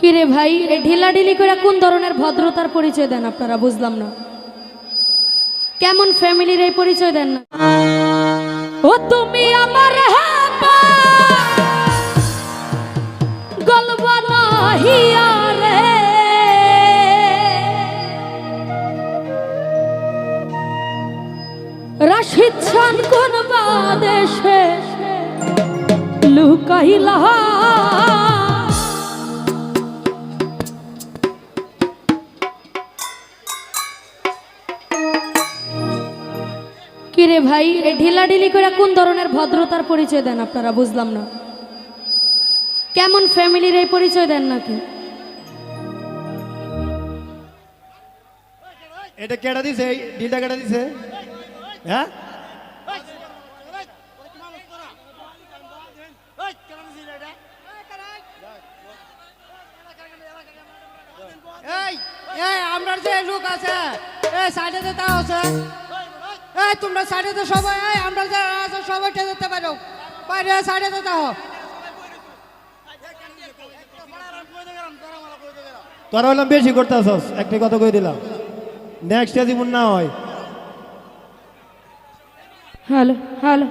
কিরে ভাই? এ ঢিলাঢিলি করে কোন ধরনের ভদ্রতার পরিচয় দেন আপনারা? বুঝলাম না। কেমন ফ্যামিলির এই পরিচয় দেন না? ও তুমি আমার গল্প নাহিয়া কোন বাদেশে লুকাইলা ভাই এ ঢিলাঢিলি করে কোন ধরনের ভদ্রতার পরিচয় দেন আপনারা? বুঝলাম না। কেমন ফ্যামিলির এই পরিচয় দেন নাকি? এটা কেটা দিছে? এই ডিলটা কেটা দিছে? হ্যাঁ? এই এই আপনার যে লোক আছে এই সাইডে যেতে আছে এই তোমরা সাইডে তো সবাই এই আমরা যে আছে সবাই যেতে পারো। বাইরে যেতে হো তোরা হলাম বেশি করতেছস একটা কথা কই দিলাম। নেক্সট জীবন না হয়। Hello hello.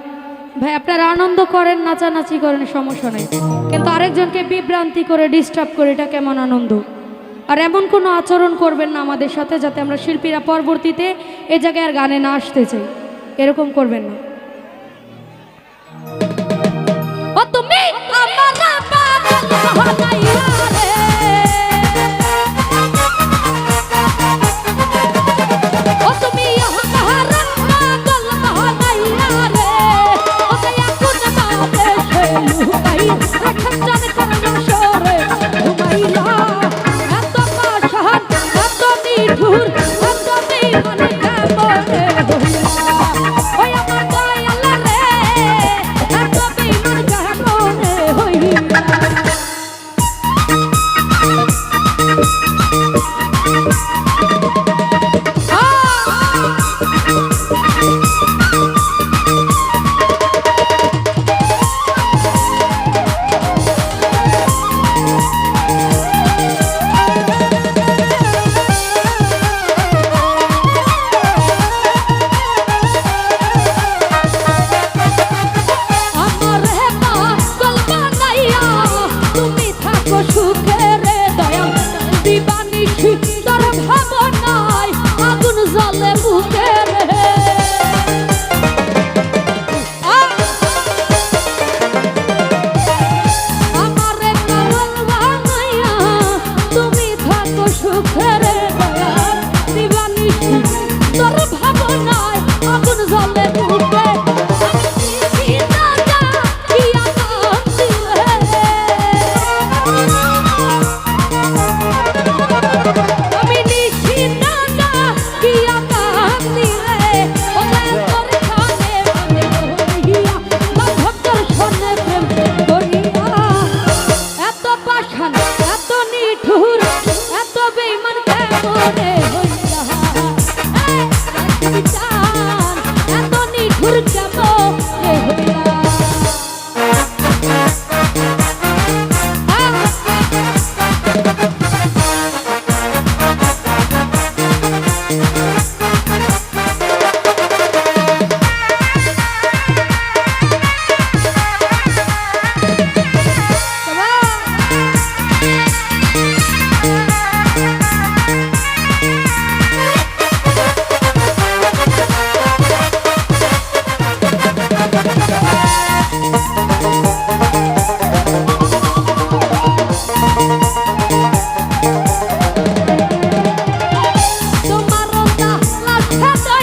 ভাই আপনারা আনন্দ করেন নাচানাচি করেন সমস্যা নেই। কিন্তু আরেকজনকে বিভ্রান্তি করে ডিস্টার্ব করে এটা কেমন আনন্দ? আর এমন কোনো আচরণ করবেন না আমাদের সাথে যাতে আমরা শিল্পীরা পরবর্তীতে এ জায়গায় আর গানে না আসতে চাই। এরকম করবেন না। ও তুমি আমার ধরে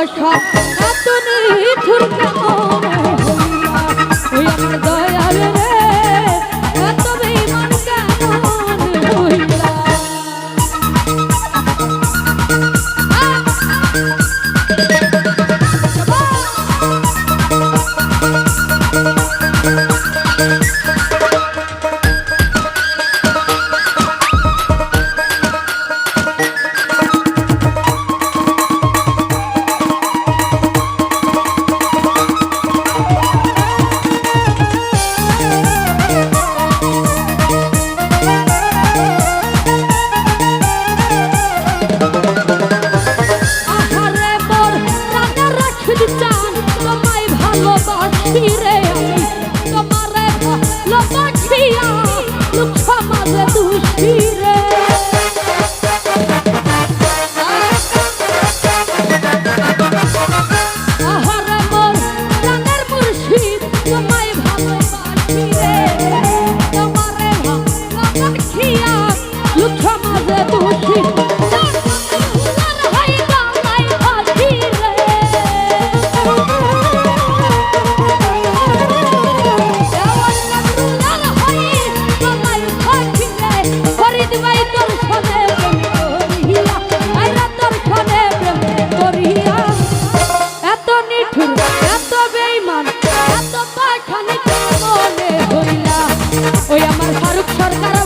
ভালোবাসা এত নিঠুর কেমন? মনে হইলা। ওই আমার ফারুক সরকার